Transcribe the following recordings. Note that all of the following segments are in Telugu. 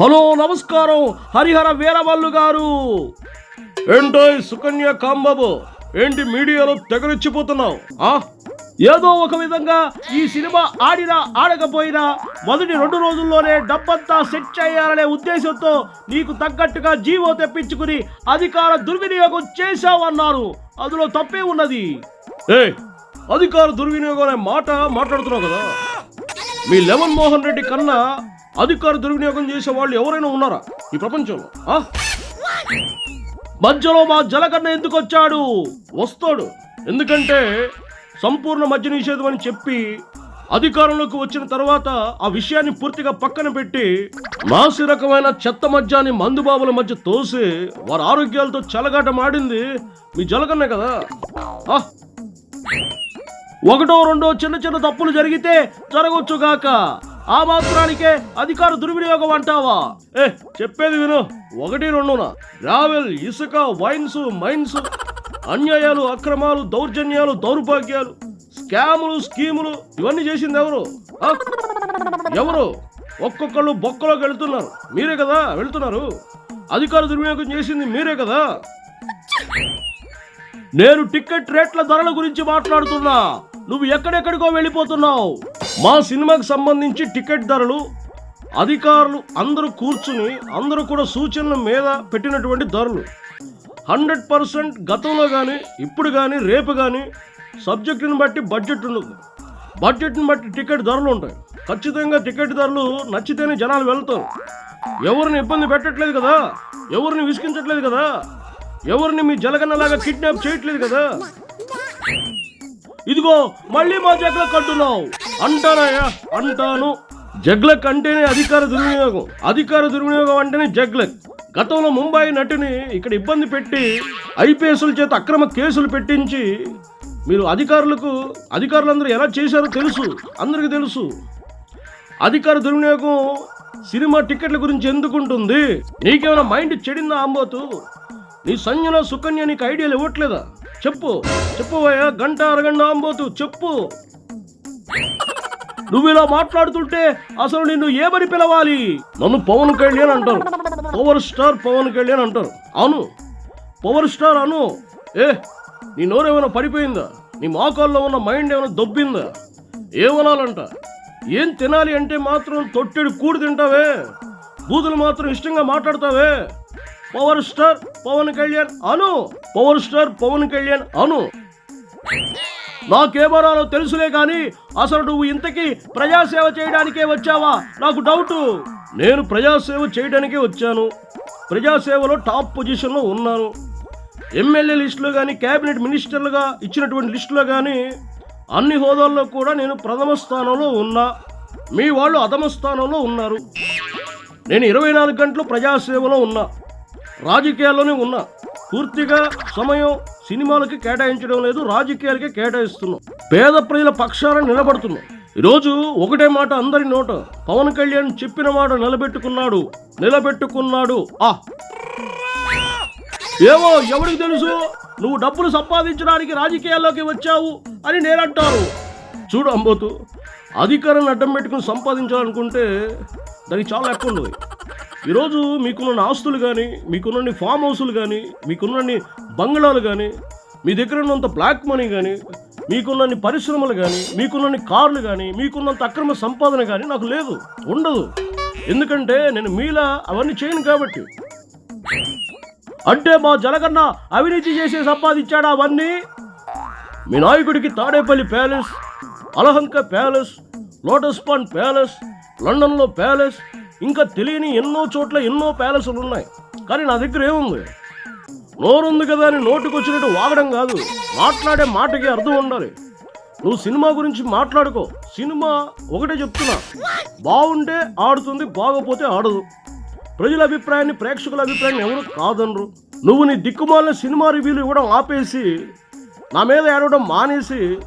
హలో నమస్కారం. హరిహర వీరవల్లు గారు. ఏంటో సుకన్య కాంబాబు? ఏంటి మీడియాలో తెగరెచ్చిపోతున్నావు ఆ? ఏదో ఒక విధంగా ఈ సినిమా ఆడినా ఆడకపోయినా మొదటి రెండు రోజుల్లోనే డబ్బంతా సెట్ చేయాలనే ఉద్దేశంతో నీకు తగ్గట్టుగా జీవో తెప్పించుకుని అధికార దుర్వినియోగం చేశావన్నారు. అందులో తప్పే ఉన్నది. ఏ అధికార దుర్వినియోగం అనే మాట మాట్లాడుతున్నావు కదా? మీ లెవెన్ మోహన్ రెడ్డి కన్నా అధికార దుర్వినియోగం చేసే వాళ్ళు ఎవరైనా ఉన్నారా ఈ ప్రపంచంలో? మధ్యలో మా జలకన్న ఎందుకు వచ్చాడు? వస్తాడు. ఎందుకంటే సంపూర్ణ మద్య నిషేధం అని చెప్పి అధికారంలోకి వచ్చిన తర్వాత ఆ విషయాన్ని పూర్తిగా పక్కన పెట్టి నాసి రకమైన చెత్త మద్యాన్ని మందుబాబుల మధ్య తోసి వారి ఆరోగ్యాలతో చెలగాటమాడింది మీ జలకన్నే కదా? ఒకటో రెండో చిన్న చిన్న తప్పులు జరిగితే జరగొచ్చు గాక ఆ మాత్రానికే అధికార దుర్వినియోగం అంటావా? ఏ చెప్పేది విను. ఒకటి రెండున? రావెల్ ఇసుక వైన్స్ మైన్స్. అన్యాయాలు అక్రమాలు దౌర్జన్యాలు దౌర్భాగ్యాలు స్కాములు స్కీములు ఇవన్నీ చేసింది ఎవరు? ఎవరు? ఒక్కొక్కళ్ళు బొక్కలోకి వెళ్తున్నారు. మీరే కదా వెళ్తున్నారు? అధికార దుర్వినియోగం చేసింది మీరే కదా? నేను టికెట్ రేట్ల ధరల గురించి మాట్లాడుతున్నా. నువ్వు ఎక్కడెక్కడికో వెళ్ళిపోతున్నావు. మా సినిమాకి సంబంధించి టికెట్ ధరలు అధికారులు అందరూ కూర్చుని అందరూ కూడా సూచనల మీద పెట్టినటువంటి ధరలు. హండ్రెడ్ పర్సెంట్ గతంలో కానీ ఇప్పుడు కానీ రేపు కానీ సబ్జెక్టుని బట్టి బడ్జెట్ ఉంటుంది బడ్జెట్ని బట్టి టికెట్ ధరలు ఉంటాయి. ఖచ్చితంగా టికెట్ ధరలు నచ్చితేనే జనాలు వెళ్తారు. ఎవరిని ఇబ్బంది పెట్టట్లేదు కదా? ఎవరిని విసిగించట్లేదు కదా? ఎవరిని మీ జలగన్నలాగా కిడ్నాప్ చేయట్లేదు కదా? ఇదిగో మళ్ళీ మా జగ్లకు కట్టున్నావు అంటానయ్యా అంటాను. జగ్లక్ అంటేనే అధికార దుర్వినియోగం. అధికార దుర్వినియోగం అంటేనే జగ్లక్. గతంలో ముంబై నటిని ఇక్కడ ఇబ్బంది పెట్టి ఐపీఎస్ల చేత అక్రమ కేసులు పెట్టించి మీరు అధికారులకు అధికారులందరూ ఎలా చేశారో తెలుసు. అందరికీ తెలుసు. అధికార దుర్వినియోగం సినిమా టికెట్ల గురించి ఎందుకుంటుంది నీకేమైనా మైండ్ చెడిందా అంబోతు? నీ సంజన సుకన్య నీకు ఐడియాలు ఇవ్వట్లేదా? చెప్పు. చెప్పు గంట అరగంట అంబోతు. చెప్పు. నువ్వు ఇలా మాట్లాడుతుంటే అసలు నిన్ను ఏమని పిలవాలి? నన్ను పవన్ కళ్యాణ్ అంటారు. పవర్ స్టార్ పవన్ కళ్యాణ్ అంటారు. అవును పవర్ స్టార్ అను. ఏ నీ నోరేమైనా పడిపోయిందా? నీ మోకాల్లో ఉన్న మైండ్ ఏమైనా దొబ్బిందా? ఏమనాలంట? ఏం తినాలి అంటే మాత్రం తొట్టెడు కూడు తింటావే. బూతులు మాత్రం ఇష్టంగా మాట్లాడతావే. పవర్ స్టార్ పవన్ కళ్యాణ్ అను. పవర్ స్టార్ పవన్ కళ్యాణ్ అను. నాకేమరాలో తెలుసులే కానీ అసలు నువ్వు ఇంతకీ ప్రజాసేవ చేయడానికే వచ్చావా? నాకు డౌటు. నేను ప్రజాసేవ చేయడానికే వచ్చాను. ప్రజాసేవలో టాప్ పొజిషన్లో ఉన్నాను. ఎమ్మెల్యే లిస్టులో కానీ క్యాబినెట్ మినిస్టర్లుగా ఇచ్చినటువంటి లిస్టులో కానీ అన్ని హోదాల్లో కూడా నేను ప్రథమ స్థానంలో ఉన్నా. మీ వాళ్ళు అధమ స్థానంలో ఉన్నారు. నేను ఇరవై నాలుగు గంటలు ప్రజాసేవలో ఉన్నా. రాజకీయాల్లోనే ఉన్నా. పూర్తిగా సమయం సినిమాలకి కేటాయించడం లేదు రాజకీయాలకే కేటాయిస్తున్నాం. పేద ప్రజల పక్షాన నిలబడుతున్నాం. ఈరోజు ఒకటే మాట అందరి నోట పవన్ కళ్యాణ్ చెప్పిన మాట నిలబెట్టుకున్నాడు నిలబెట్టుకున్నాడు. ఆ. ఏవో ఎవరికి తెలుసు? నువ్వు డబ్బులు సంపాదించడానికి రాజకీయాల్లోకి వచ్చావు అని నేనంటాను. చూడు అంబోతు అధికారాన్ని అడ్డం పెట్టుకుని సంపాదించాలనుకుంటే దానికి చాలా ఎక్కువ ఉండదు. ఈరోజు మీకున్న ఆస్తులు కానీ మీకున్న ఫామ్ హౌసులు కానీ మీకున్న బంగ్లాలు కానీ మీ దగ్గర ఉన్నంత బ్లాక్ మనీ కానీ మీకున్న పరిశ్రమలు కానీ మీకున్న కార్లు కానీ మీకున్నంత అక్రమ సంపాదన కానీ నాకు లేదు ఉండదు. ఎందుకంటే నేను మీలా అవన్నీ చేయను కాబట్టి. అంటే మా జలగన్న అవినీతి చేసి సంపాదించాడు అవన్నీ? మీ నాయకుడికి Tadepalli palace Yelahanka palace lotus pond palace లండన్లో ప్యాలెస్ ఇంకా తెలియని ఎన్నో చోట్ల ఎన్నో ప్యాలెస్లు ఉన్నాయి. కానీ నా దగ్గర ఏముంది? నోరుంది కదా అని నోటికి వచ్చినట్టు వాగడం కాదు. మాట్లాడే మాటకి అర్థం ఉండాలి. నువ్వు సినిమా గురించి మాట్లాడుకో. సినిమా ఒకటే చెప్తున్నా. బాగుంటే ఆడుతుంది బాగోపోతే ఆడదు. ప్రజల అభిప్రాయాన్ని ప్రేక్షకుల అభిప్రాయాన్ని ఎవరు కాదనరు. నువ్వు నీ దిక్కుమాలిన సినిమా రివ్యూలు ఇవ్వడం ఆపేసి నా మీద ఏడవడం మానేసి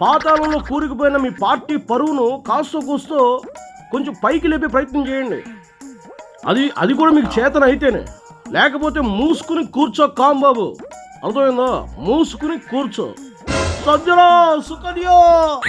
పాతాళంలో కూరుకుపోయిన మీ పార్టీ పరువును కాస్తో కూస్తో కొంచెం పైకి లేపే ప్రయత్నం చేయండి. అది అది కూడా మీకు చేతన అయితేనే. లేకపోతే మూసుకుని కూర్చో కాంబాబు. అర్థమైందా? మూసుకుని కూర్చో. సజ్జరా సుకన్యా!